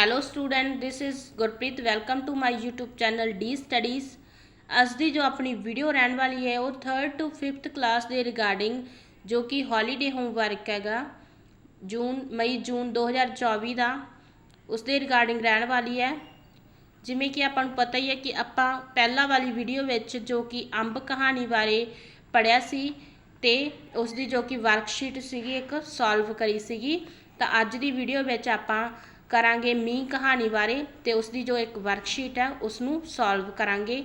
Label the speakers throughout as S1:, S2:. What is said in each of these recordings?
S1: Hello student this is Gurpreet welcome to my YouTube channel D studies ਅੱਜ ਦੀ ਜੋ ਆਪਣੀ ਵੀਡੀਓ ਰਹਿਣ ਵਾਲੀ ਹੈ ਉਹ 3rd ਟੂ 5th ਕਲਾਸ ਦੇ ਰਿਗਾਰਡਿੰਗ ਜੋ ਕਿ ਹੌਲੀਡੇ ਹੋਮਵਰਕ ਹੈਗਾ ਜੂਨ ਮਈ ਜੂਨ 2024 ਦਾ ਉਸ ਦੇ ਰਿਗਾਰਡਿੰਗ ਰਹਿਣ ਵਾਲੀ ਹੈ ਜਿਵੇਂ ਕਿ ਆਪਾਂ ਨੂੰ ਪਤਾ ਹੀ ਹੈ ਕਿ ਆਪਾਂ ਪਹਿਲਾਂ ਵਾਲੀ ਵੀਡੀਓ ਵਿੱਚ ਜੋ ਕਿ ਅੰਬ ਕਹਾਣੀ ਬਾਰੇ ਪੜਿਆ ਸੀ ਤੇ ਉਸ ਦੀ ਜੋ ਕਿ ਵਰਕਸ਼ੀਟ ਸੀਗੀ ਇੱਕ ਸੋਲਵ ਕਰੀ ਸੀਗੀ ਤਾਂ ਅੱਜ ਦੀ ਵੀਡੀਓ ਵਿੱਚ ਆਪਾਂ ਕਰਾਂਗੇ ਮੀਂਹ ਕਹਾਣੀ ਬਾਰੇ ਤੇ ਉਸ ਦੀ ਜੋ ਇੱਕ ਵਰਕਸ਼ੀਟ ਹੈ ਉਸ ਨੂੰ ਸੋਲਵ ਕਰਾਂਗੇ।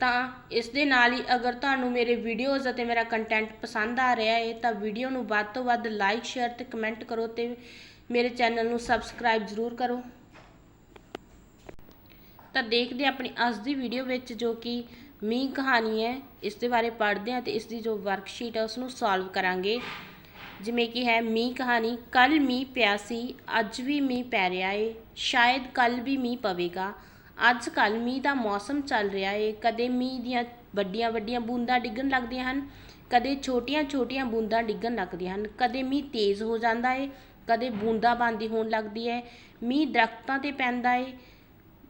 S1: ਤਾਂ ਇਸ ਦੇ ਨਾਲ ਹੀ ਅਗਰ ਤੁਹਾਨੂੰ ਮੇਰੇ ਵੀਡੀਓਜ਼ ਅਤੇ ਮੇਰਾ ਕੰਟੈਂਟ ਪਸੰਦ ਆ ਰਿਹਾ ਹੈ, ਤਾਂ ਵੀਡੀਓ ਨੂੰ ਵੱਧ ਤੋਂ ਵੱਧ ਲਾਈਕ ਸ਼ੇਅਰ ਤੇ ਕਮੈਂਟ ਕਰੋ ਤੇ ਮੇਰੇ ਚੈਨਲ ਨੂੰ ਸਬਸਕ੍ਰਾਈਬ ਜ਼ਰੂਰ ਕਰੋ। ਤਾਂ ਦੇਖਦੇ ਹਾਂ ਆਪਣੀ ਅੱਜ ਦੀ ਵੀਡੀਓ ਵਿੱਚ ਜੋ ਕਿ ਮੀਂਹ ਕਹਾਣੀ ਹੈ, ਇਸ ਦੇ ਬਾਰੇ ਪੜ੍ਹਦੇ ਹਾਂ ਤੇ ਇਸ ਦੀ ਜੋ ਵਰਕਸ਼ੀਟ ਹੈ ਉਸ ਨੂੰ ਸੋਲਵ ਕਰਾਂਗੇ। ਜਿਵੇਂ ਕਿ ਹੈ ਮੀਂਹ ਕਹਾਣੀ ਕੱਲ ਮੀਂਹ ਪਿਆ ਸੀ, ਅੱਜ ਵੀ ਮੀਂਹ ਪੈ ਰਿਹਾ ਏ, ਸ਼ਾਇਦ ਕੱਲ ਵੀ ਮੀਂਹ ਪਵੇਗਾ। ਅੱਜ ਕੱਲ ਮੀਂਹ ਦਾ ਮੌਸਮ ਚੱਲ ਰਿਹਾ ਏ, ਕਦੇ ਮੀਂਹ ਦੀਆਂ ਵੱਡੀਆਂ ਵੱਡੀਆਂ ਬੂੰਦਾਂ ਡਿੱਗਣ ਲੱਗਦੀਆਂ ਹਨ, ਕਦੇ ਛੋਟੀਆਂ ਛੋਟੀਆਂ ਬੂੰਦਾਂ ਡਿੱਗਣ ਲੱਗਦੀਆਂ ਹਨ, ਕਦੇ ਮੀਂਹ ਤੇਜ਼ ਹੋ ਜਾਂਦਾ ਏ, ਕਦੇ ਬੂੰਦਾਂ ਬਾਂਦੀ ਹੋਣ ਲੱਗਦੀ ਹੈ ਮੀਂਹ ਦਰਖਤਾਂ ਤੇ ਪੈਂਦਾ ਏ,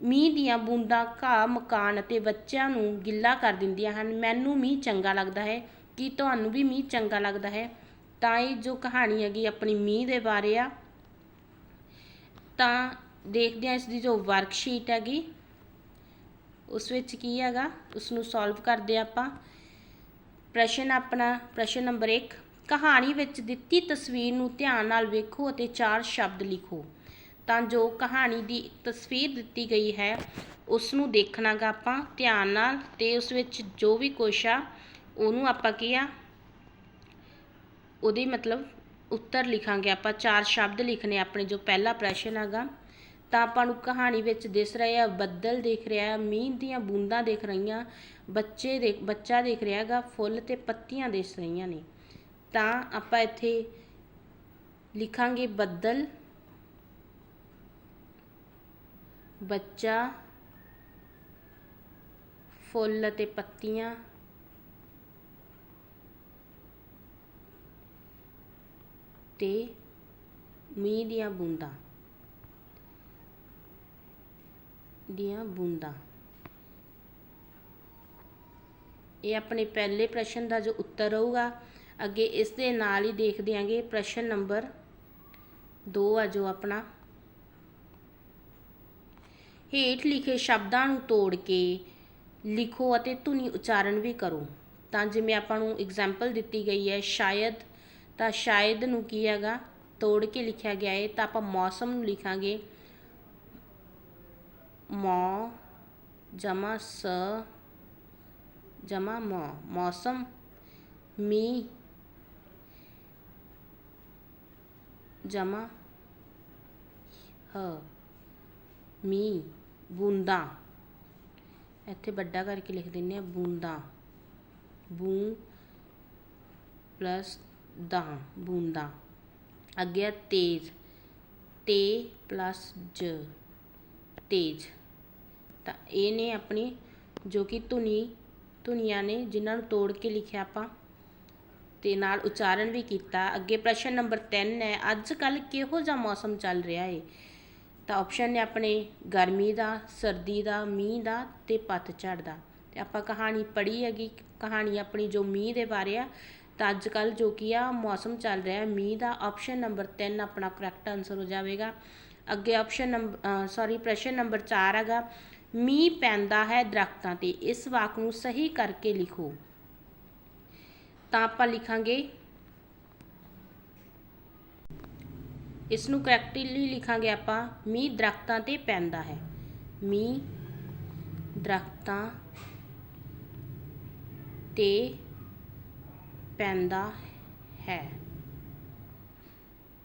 S1: ਮੀਂਹ ਦੀਆਂ ਬੂੰਦਾਂ ਘਾਹ, ਮਕਾਨ ਅਤੇ ਬੱਚਿਆਂ ਨੂੰ ਗਿੱਲਾ ਕਰ ਦਿੰਦੀਆਂ ਹਨ। ਮੈਨੂੰ ਮੀਂਹ ਚੰਗਾ ਲੱਗਦਾ ਹੈ। ਕੀ ਤੁਹਾਨੂੰ ਵੀ ਮੀਂਹ ਚੰਗਾ ਲੱਗਦਾ ਹੈ? ਤਾਂ ਇਹ ਜੋ ਕਹਾਣੀ ਹੈਗੀ ਆਪਣੀ ਮੀਂਹ ਦੇ ਬਾਰੇ ਆ। ਤਾਂ ਦੇਖਦੇ ਹਾਂ ਇਸ ਦੀ ਜੋ ਵਰਕਸ਼ੀਟ ਹੈਗੀ, ਉਸ ਵਿੱਚ ਕੀ ਹੈਗਾ ਉਸ ਨੂੰ ਸੋਲਵ ਕਰਦੇ ਆਪਾਂ। ਪ੍ਰਸ਼ਨ ਆਪਣਾ, ਪ੍ਰਸ਼ਨ ਨੰਬਰ 1 ਕਹਾਣੀ ਵਿੱਚ ਦਿੱਤੀ ਤਸਵੀਰ ਨੂੰ ਧਿਆਨ ਨਾਲ ਵੇਖੋ ਅਤੇ ਚਾਰ ਸ਼ਬਦ ਲਿਖੋ। ਤਾਂ ਜੋ ਕਹਾਣੀ ਦੀ ਤਸਵੀਰ ਦਿੱਤੀ ਗਈ ਹੈ ਉਸ ਨੂੰ ਦੇਖਣਾਗਾ ਆਪਾਂ ਧਿਆਨ ਨਾਲ ਤੇ ਉਸ ਵਿੱਚ ਜੋ ਵੀ ਕੁਛ ਆ, ਉਹਨੂੰ ਆਪਾਂ ਕੀ ਆ ਉਹਦੇ ਮਤਲਬ ਉੱਤਰ ਲਿਖਾਂਗੇ ਆਪਾਂ, ਚਾਰ ਸ਼ਬਦ ਲਿਖਨੇ ਆਪਣੇ ਜੋ ਪਹਿਲਾ ਪ੍ਰਸ਼ਨ ਹੈਗਾ। ਤਾਂ ਆਪਾਂ ਨੂੰ ਕਹਾਣੀ ਵਿੱਚ ਦਿਸ ਰਹੇ ਆ, ਬੱਦਲ ਦੇਖ ਰਿਹਾ, ਮੀਂਹ ਦੀਆਂ ਬੂੰਦਾਂ ਦੇਖ ਰਹੀਆਂ, ਬੱਚੇ ਦੇ, ਬੱਚਾ ਦੇਖ ਰਿਹਾ ਹੈਗਾ, ਫੁੱਲ ਤੇ ਪੱਤੀਆਂ ਦਿਸ ਰਹੀਆਂ ਨੇ। ਤਾਂ ਆਪਾਂ ਇੱਥੇ ਲਿਖਾਂਗੇ ਬੱਦਲ, ਬੱਚਾ, ਫੁੱਲ ਅਤੇ ਪੱਤੀਆਂ ਤੇ ਮੀਂਹ ਦੀਆਂ ਬੂੰਦਾਂ ਦੀਆਂ ਬੂੰਦਾਂ। ਇਹ ਆਪਣੇ ਪਹਿਲੇ ਪ੍ਰਸ਼ਨ ਦਾ ਜੋ ਉੱਤਰ ਰਹੂਗਾ, ਅੱਗੇ ਇਸ ਦੇ ਨਾਲ ਹੀ ਦੇਖ ਦਿਆਂਗੇ। ਪ੍ਰਸ਼ਨ ਨੰਬਰ 2 ਆ ਜੋ ਆਪਣਾ। ਹੇਠ ਲਿਖੇ ਸ਼ਬਦਾਂ ਨੂੰ ਤੋੜ ਕੇ ਲਿਖੋ ਅਤੇ ਧੁਨੀ ਉਚਾਰਨ ਵੀ ਕਰੋ। ਤਾਂ ਜਿਵੇਂ ਆਪਾਂ ਨੂੰ ਐਗਜ਼ਾਮਪਲ ਦਿੱਤੀ ਗਈ ਹੈ, ਸ਼ਾਇਦ ਤਾਂ ਸ਼ਾਇਦ ਨੂੰ ਕੀ ਹੈਗਾ? ਤੋੜ ਕੇ ਲਿਖਿਆ ਗਿਆ ਹੈ ਤਾਂ ਆਪਾਂ ਮੌਸਮ ਨੂੰ ਲਿਖਾਂਗੇ। ਮੌ, ਜਮਾ, ਸ, ਜਮਾ, ਮੌ, ਮੌਸਮ, ਮੀ, ਜਮਾ, ਹ, ਮੀ, ਬੂੰਦਾਂ। ਇੱਥੇ ਵੱਡਾ ਕਰਕੇ ਲਿਖ ਦਿੰਨੇ ਆ ਬੂੰਦਾਂ। ਬੂ, ਪਲੱਸ ਦਾ ਬੂੰਦਾਂ। ਅੱਗੇ ਆ ਤੇਜ਼। ਤੇ ਪਲੱਸ ਜ। ਤੇਜ਼। ਤਾਂ ਇਹ ਨੇ ਆਪਣੀ ਜੋ ਕਿ ਧੁਨੀ, ਧੁਨੀਆਂ ਨੇ ਜਿਨ੍ਹਾਂ ਨੂੰ ਤੋੜ ਕੇ ਲਿਖਿਆ ਆਪਾਂ। ਤੇ ਨਾਲ ਉਚਾਰਨ ਵੀ ਕੀਤਾ। ਅੱਗੇ ਪ੍ਰਸ਼ਨ ਨੰਬਰ 3 ਹੈ ਅੱਜ ਕੱਲ ਕਿਹੋ ਜਿਹਾ ਮੌਸਮ ਚੱਲ ਰਿਹਾ ਹੈ ਤਾਂ ਆਪਸ਼ਨ ਨੇ ਆਪਣੇ ਗਰਮੀ ਦਾ, ਸਰਦੀ ਦਾ, ਮੀਂਹ ਦਾ ਤੇ ਪਤਝੜ ਦਾ। ਤੇ ਆਪਾਂ ਕਹਾਣੀ ਪੜ੍ਹੀ ਹੈਗੀ। ਕਹਾਣੀ ਆਪਣੀ ਜੋ ਮੀਂਹ ਦੇ ਬਾਰੇ ਆ ਤਾਂ ਅੱਜ ਕੱਲ ਜੋ ਕੀ ਆ ਮੌਸਮ ਚੱਲ ਰਿਹਾ ਮੀਂਹ ਦਾ ਆਪਸ਼ਨ ਨੰਬਰ 3 ਆਪਣਾ ਕਰੈਕਟ ਆਨਸਰ ਹੋ ਜਾਵੇਗਾ। ਅੱਗੇ ਆਪਸ਼ਨ ਨੰਬਰ ਸੌਰੀ ਪ੍ਰਸ਼ਨ ਨੰਬਰ 4 ਹੈਗਾ, ਮੀਂਹ ਪੈਂਦਾ ਹੈ ਦਰਖਤਾਂ ਤੇ, ਇਸ ਵਾਕ ਨੂੰ ਸਹੀ ਕਰਕੇ ਲਿਖੋ। ਤਾਂ ਆਪਾਂ ਲਿਖਾਂਗੇ, ਇਸ ਨੂੰ ਕਰੈਕਟਲੀ ਲਿਖਾਂਗੇ ਆਪਾਂ, ਮੀਂਹ ਦਰਖਤਾਂ ਤੇ ਪੈਂਦਾ ਹੈ। ਮੀਂਹ ਦਰਖਤਾਂ ਤੇ ਪੈਂਦਾ ਹੈ।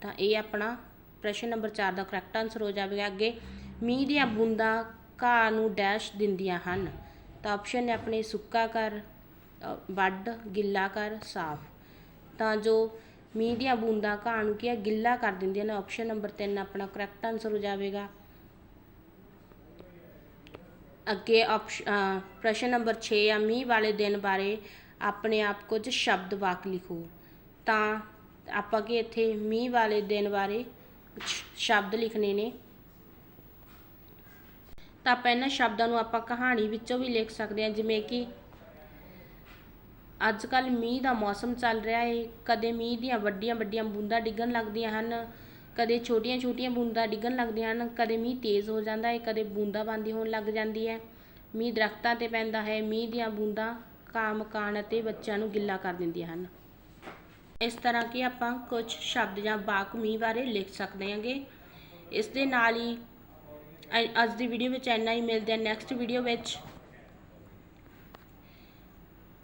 S1: ਤਾਂ ਇਹ ਆਪਣਾ ਪ੍ਰਸ਼ਨ ਨੰਬਰ 4 ਦਾ ਕਰੈਕਟ ਆਨਸਰ ਹੋ ਜਾਵੇਗਾ। ਅੱਗੇ, ਮੀਂਹ ਦੀਆਂ ਬੂੰਦਾਂ ਘਾਹ ਨੂੰ ਡੈਸ਼ ਦਿੰਦੀਆਂ ਹਨ। ਤਾਂ ਆਪਸ਼ਨ ਨੇ ਆਪਣੇ ਸੁੱਕਾ ਕਰ ਵੱਡ ਗਿੱਲਾ ਕਰ ਸਾਫ਼। ਤਾਂ ਜੋ ਮੀਂਹ ਦੀਆਂ ਬੂੰਦਾਂ ਘਾਹ ਨੂੰ ਕੀ ਹੈ, ਗਿੱਲਾ ਕਰ ਦਿੰਦੀਆਂ ਨੇ। ਆਪਸ਼ਨ ਨੰਬਰ 3 ਆਪਣਾ ਕਰੈਕਟ ਆਨਸਰ ਹੋ ਜਾਵੇਗਾ। ਅੱਗੇ ਆਪਸ਼ਨ ਪ੍ਰਸ਼ਨ ਨੰਬਰ 6 ਆ, ਮੀਂਹ ਵਾਲੇ ਦਿਨ ਬਾਰੇ ਆਪਣੇ ਆਪ ਕੁਝ ਸ਼ਬਦ ਵਾਕ ਲਿਖੋ। ਤਾਂ ਆਪਾਂ ਕਿ ਇੱਥੇ ਮੀਂਹ ਵਾਲੇ ਦਿਨ ਬਾਰੇ ਸ਼- ਸ਼ਬਦ ਲਿਖਣੇ ਨੇ? ਤਾਂ ਆਪਾਂ ਇਹਨਾਂ ਸ਼ਬਦਾਂ ਨੂੰ ਆਪਾਂ ਕਹਾਣੀ ਵਿੱਚੋਂ ਵੀ ਲਿਖ ਸਕਦੇ ਹਾਂ, ਜਿਵੇਂ ਕਿ ਅੱਜ ਕੱਲ ਮੀਂਹ ਦਾ ਮੌਸਮ ਚੱਲ ਰਿਹਾ ਹੈ ਕਦੇ ਮੀਂਹ ਦੀਆਂ ਵੱਡੀਆਂ ਵੱਡੀਆਂ ਬੂੰਦਾਂ ਡਿੱਗਣ ਲੱਗਦੀਆਂ ਹਨ। ਕਦੇ ਛੋਟੀਆਂ ਛੋਟੀਆਂ ਬੂੰਦਾਂ ਡਿੱਗਣ ਲੱਗਦੀਆਂ ਹਨ। ਕਦੇ ਮੀਂਹ ਤੇਜ਼ ਹੋ ਜਾਂਦਾ ਹੈ ਕਦੇ ਬੂੰਦਾਂ ਬੂੰਦਾਬਾਂਦੀ ਹੋਣ ਲੱਗ ਜਾਂਦੀ ਹੈ। ਮੀਂਹ ਦਰਖਤਾਂ ਤੇ ਪੈਂਦਾ ਹੈ। ਮੀਂਹ ਦੀਆਂ ਬੂੰਦਾਂ ਘਾਹ ਮਕਾਨ ਅਤੇ ਬੱਚਿਆਂ ਨੂੰ ਗਿੱਲਾ ਕਰ ਦਿੰਦੀਆਂ ਹਨ। ਇਸ ਤਰ੍ਹਾਂ ਕਿ ਆਪਾਂ ਕੁਝ ਸ਼ਬਦ ਜਾਂ ਵਾਕ ਮੀਂਹ ਬਾਰੇ ਲਿਖ ਸਕਦੇ ਹਾਂਗੇ। ਇਸ ਦੇ ਨਾਲ ਹੀ ਅੱਜ ਦੀ ਵੀਡੀਓ ਵਿੱਚ ਇੰਨਾ ਹੀ। ਮਿਲਦੇ ਆ ਨੈਕਸਟ ਵੀਡੀਓ ਵਿੱਚ।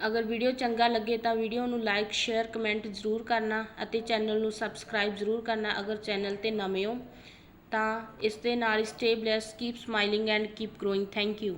S1: ਅਗਰ ਵੀਡੀਓ ਚੰਗਾ ਲੱਗੇ ਤਾਂ ਵੀਡੀਓ ਨੂੰ ਲਾਈਕ ਸ਼ੇਅਰ ਕਮੈਂਟ ਜ਼ਰੂਰ ਕਰਨਾ ਅਤੇ ਚੈਨਲ ਨੂੰ ਸਬਸਕ੍ਰਾਈਬ ਜ਼ਰੂਰ ਕਰਨਾ ਅਗਰ ਚੈਨਲ ਤੇ ਨਵੇਂ ਹੋ। ਤਾਂ ਇਸ ਦੇ ਨਾਲ stay blessed keep smiling and keep growing thank you